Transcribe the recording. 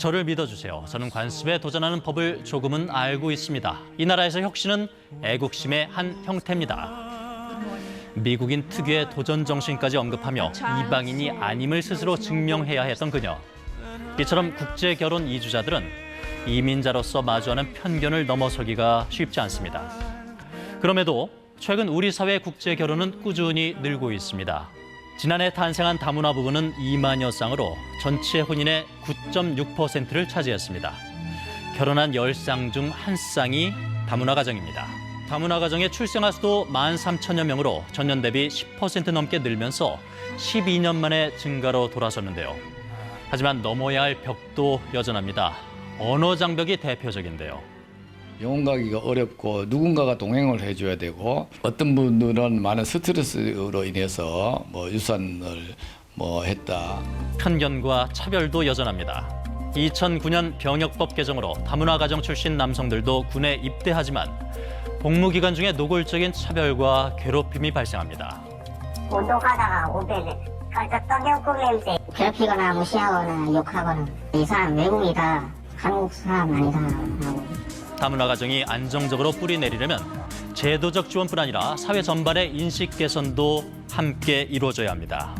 저를 믿어주세요. 저는 관습에 도전하는 법을 조금은 알고 있습니다. 이 나라에서 혁신은 애국심의 한 형태입니다. 미국인 특유의 도전 정신까지 언급하며 이방인이 아님을 스스로 증명해야 했던 그녀. 이처럼 국제 결혼 이주자들은 이민자로서 마주하는 편견을 넘어서기가 쉽지 않습니다. 그럼에도 최근 우리 사회 국제 결혼은 꾸준히 늘고 있습니다. 지난해 탄생한 다문화 부부는 2만여 쌍으로 전체 혼인의 9.6%를 차지했습니다. 결혼한 10쌍 중 한 쌍이 다문화 가정입니다. 다문화 가정의 출생아 수도 1만 3천여 명으로 전년 대비 10% 넘게 늘면서 12년 만에 증가로 돌아섰는데요. 하지만 넘어야 할 벽도 여전합니다. 언어 장벽이 대표적인데요. 영혼 가기가 어렵고 누군가가 동행을 해줘야 되고 어떤 분들은 많은 스트레스로 인해서 뭐 유산을 뭐 했다. 편견과 차별도 여전합니다. 2009년 병역법 개정으로 다문화 가정 출신 남성들도 군에 입대하지만 복무 기간 중에 노골적인 차별과 괴롭힘이 발생합니다. 운동하다가 깔짝 떡연국 냄새 괴롭히거나 무시하거나 욕하거나 이 사람 외국이다 한국 사람 아니다 하고 다문화 가정이 안정적으로 뿌리 내리려면 제도적 지원뿐 아니라 사회 전반의 인식 개선도 함께 이루어져야 합니다.